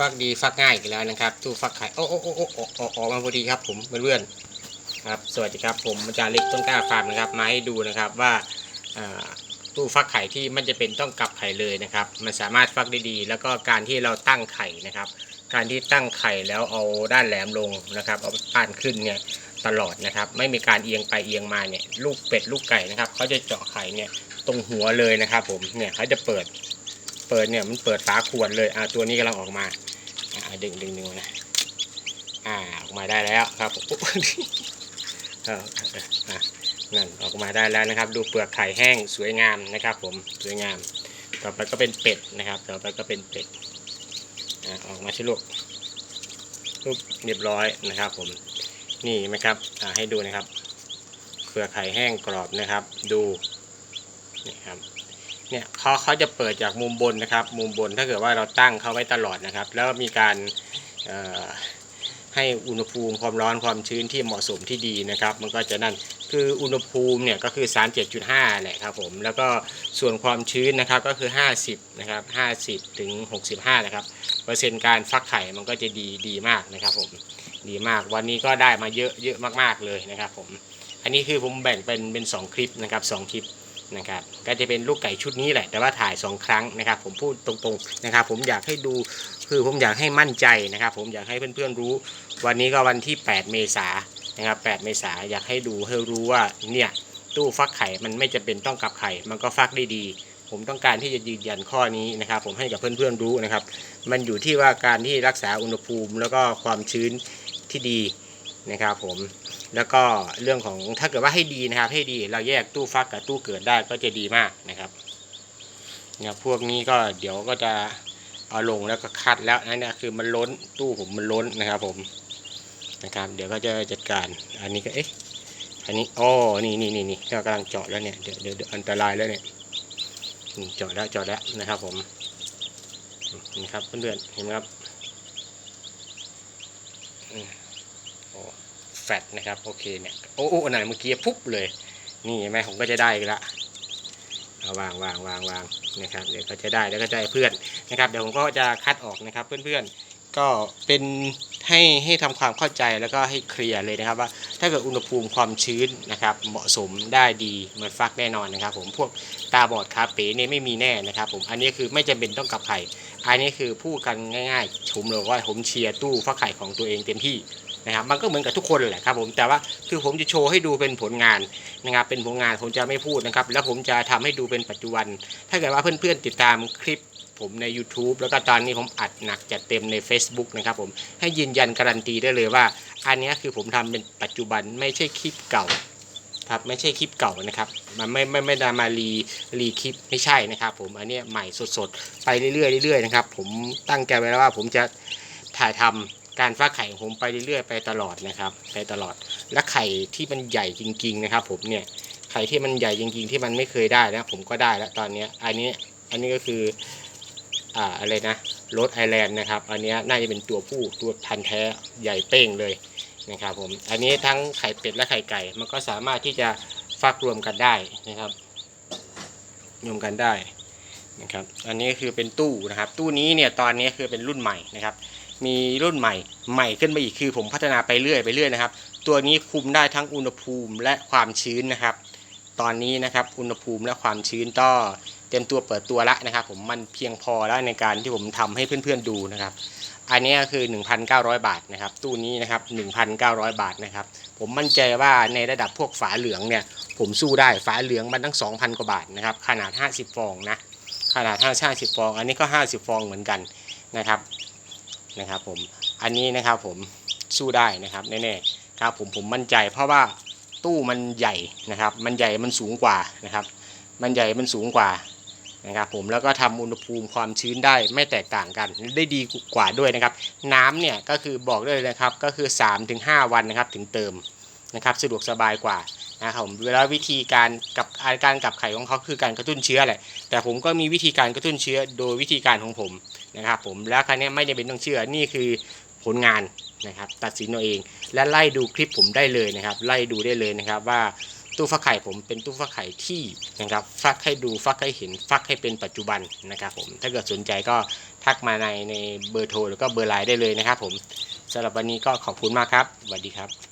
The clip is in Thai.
ฟักดีฟักง่ายอีกแล้วนะครับตู้ฟักไข่โอ้โอ้โอ้โอ้ออ้ออกมาพอดีครับ ผมเพื่อนๆครับ สวัสดีครับ ผมอาจารย์เล็กต้นกล้าฟาร์มนะครับ มาให้ดูนะครับว่าตู้ฟักไข่ที่มันจะเป็นต้องกลับไข่เลยนะครับ มันสามารถฟักได้ดี แล้วก็การที่เราตั้งไข่นะครับ การที่ตั้งไข่แล้วเอาด้านแหลมลงนะครับ เอาปานขึ้นเนี่ยตลอดนะครับ ไม่มีการเอียงไปเอียงมาเนี่ยลูกเป็ดลูกไก่นะครับเขาจะเจาะไข่เนี่ยตรงหัวเลยนะครับ ผมเนี่ยเขาจะเปิด เปิดเนี่ยมันเปิดฝาขวดเลยอ่าตัวนี้กำลังออกมาอ่าดึงดึงดึงนะอ่าออกมาได้แล้วครับผมเออเอออะนั่นออกมาได้แล้วนะครับ ดูเปลือกไข่แห้งสวยงามนะครับ ผมสวยงาม ต่อไปก็เป็นเป็ดนะครับ ต่อไปก็เป็นเป็ดอ่าออกมาชิลูกรูปเรียบร้อยนะครับ ผมนี่ไหมครับอ่าให้ดูนะครับเปลือกไข่แห้งกรอบนะครับ ดูนี่ครับ เนี่ยเขาเขาจะเปิดจากมุมบนนะครับ มุมบนถ้าเกิดว่าเราตั้งเขาไว้ตลอดนะครับ แล้วมีการให้อุณหภูมิความร้อนความชื้นที่เหมาะสมที่ดีนะครับ มันก็จะนั่นคืออุณหภูมิเนี่ยก็คือ 37.5แหละครับผมแล้วก็ส่วนความชื้นนะครับก็คือ 50นะครับ50ถึง65นะครับเปอร์เซ็นต์การฟักไข่มันก็จะดีดีมากนะครับผมดีมากวันนี้ก็ได้มาเยอะเยอะมากๆเลยนะครับผมอันนี้คือผมแบ่งเป็นเป็นสองคลิปนะครับสองคลิป นะครับก็จะเป็นลูกไก่ชุดนี้แหละ แต่ว่าถ่าย 2 ครั้งนะครับ ผมพูดตรงๆนะครับ ผมอยากให้ดูคือผมอยากให้มั่นใจนะครับ ผมอยากให้เพื่อนๆรู้ วันนี้ก็วันที่ 8 เมษายนนะครับ 8 เมษายนอยากให้ดูให้รู้ว่าเนี่ยตู้ฟักไข่มันไม่จะเป็นต้องกลับไข่ มันก็ฟักได้ดี ผมต้องการที่จะยืนยันข้อนี้นะครับ ผมให้กับเพื่อนๆรู้นะครับ มันอยู่ที่ว่าการที่รักษาอุณหภูมิ แล้วก็ความชื้นที่ดีนะครับ ผม แล้วก็เรื่องของถ้าเกิดว่าให้ดีนะครับ ให้ดีเราแยกตู้ฟักกับตู้เกิดได้ก็จะดีมากนะครับเนี่ยพวกนี้ก็เดี๋ยวก็จะเอาลงแล้วก็คัดแล้วนั่นเนี่ยคือมันล้นตู้ผมมันล้นนะครับ ผมนะครับ เดี๋ยวก็จะจัดการ อันนี้ก็เอ๊ะอันนี้อ๋อนี่นี่นี่นี่เรากำลังเจาะแล้วเนี่ยเดี๋ยวเดี๋ยวอันตรายแล้วเนี่ยเจาะแล้วเจาะแล้วนะครับ ผมนี่ครับเพื่อนๆเห็นไหมครับอืม แฟตนะครับโอเคเนี่ยโอ้โอ้อันไหนเมื่อกี้ปุ๊บเลยนี่เห็นไหมผมก็จะได้อีกละเอาวางวางวางวางนะครับเดี๋ยวก็จะได้แล้วก็จะได้เพื่อนนะครับ เดี๋ยวผมก็จะคัดออกนะครับเพื่อนๆ ก็เป็นให้ให้ทำความเข้าใจแล้วก็ให้เคลียร์เลยนะครับ ว่าถ้าเกิดอุณหภูมิความชื้นนะครับ เหมาะสมได้ดีเหมือนฟักแน่นอนนะครับ ผมพวกตาบอดคาเป๋เนี่ยไม่มีแน่นะครับ ผมอันนี้คือไม่จำเป็นต้องกลับไข่อันนี้คือพูดกันง่ายๆผมเลยว่าผมเชียร์ตู้ฟักไข่ของตัวเองเต็มที่ นะครับมันก็เหมือนกับทุกคนแหละครับผมแต่ว่าคือผมจะโชว์ให้ดูเป็นผลงานนะครับเป็นผลงานผมจะไม่พูดนะครับ แล้วผมจะทำให้ดูเป็นปัจจุบัน ถ้าเกิดว่าเพื่อนๆติดตามคลิปผมใน YouTube แล้วก็ตอนนี้ผมอัดหนักจัดเต็มใน Facebook นะครับผมให้ยืนยันการันตีได้เลยว่า อันนี้คือผมทำเป็นปัจจุบันไม่ใช่คลิปเก่าครับไม่ใช่คลิปเก่านะครับ มันไม่ไม่ไม่ได้มารีรีคลิปไม่ใช่นะครับผมอันนี้ใหม่สดๆ ไปเรื่อยๆเรื่อยๆนะครับ ผมตั้งใจไว้แล้วว่าผมจะถ่ายทำ การฟักไข่ของผมไปเรื่อยๆไปตลอดนะครับไปตลอด และไข่ที่มันใหญ่จริง ๆ นะครับ ผมเนี่ยไข่ที่มันใหญ่จริง ๆ ที่มันไม่เคยได้นะผมก็ได้แล้วตอนนี้อันนี้อันนี้ก็คืออ่าอะไรนะโรสไอแลนด์นะครับ อันนี้น่าจะเป็นตัวผู้ตัวพันธุ์แท้ใหญ่เป้งเลยนะครับผมอันนี้ทั้งไข่เป็ดและไข่ไก่ มันก็สามารถที่จะฟักรวมกันได้นะครับรวมกันได้นะครับ อันนี้คือเป็นตู้นะครับ ตู้นี้เนี่ยตอนนี้คือเป็นรุ่นใหม่นะครับ มีรุ่นใหม่ใหม่ขึ้นมาอีกคือผมพัฒนาไปเรื่อยไปเรื่อยนะครับ ตัวนี้คุมได้ทั้งอุณหภูมิและความชื้นนะครับ ตอนนี้นะครับอุณหภูมิและความชื้นก็เต็มตัวเปิดตัวแล้วนะครับ ผมมันเพียงพอแล้วในการที่ผมทำให้เพื่อนๆดูนะครับ อันนี้ก็คือ 1,900 บาทนะครับ ตู้นี้นะครับ 1,900 บาทนะครับ ผมมั่นใจว่าในระดับพวกฝาเหลืองเนี่ยผมสู้ได้ฝาเหลืองมันตั้ง 2,000 กว่าบาทนะครับขนาด 50 ฟองนะขนาด 50 ฟอง อันนี้ก็ 50 ฟองเหมือนกันนะครับ นะครับผมอันนี้นะครับผมสู้ได้นะครับแน่ๆครับผมผมมั่นใจ เพราะว่าตู้มันใหญ่นะครับ มันใหญ่มันสูงกว่านะครับ มันใหญ่มันสูงกว่านะครับผมแล้วก็ทำอุณหภูมิความชื้นได้ไม่แตกต่างกัน ได้ดีกว่าด้วยนะครับ น้ำเนี่ยก็คือบอกได้เลยนะครับก็คือ 3-5 วันนะครับถึงเติมนะครับสะดวกสบายกว่านะครับผมเวลาวิธีการกับการกลับไข่ของเขาคือการกระตุ้นเชื้อแหละแต่ผมก็มีวิธีการกระตุ้นเชื้อโดยวิธีการของผม นะครับผมแล้วครั้นี้ไม่จำเป็นต้องเชื่อนี่คือผลงานนะครับตัดสินเอาเอง และไล่ดูคลิปผมได้เลยนะครับ ไล่ดูได้เลยนะครับว่าตู้ฟักไข่ผมเป็นตู้ฟักไข่ที่นะครับฟักให้ดูฟักให้เห็นฟักให้เป็นปัจจุบันนะครับผมถ้าเกิดสนใจก็ทักมาในในเบอร์โทรแล้วก็เบอร์ไลน์ได้เลยนะครับผมสำหรับวันนี้ก็ขอบคุณมากครับสวัสดีครับ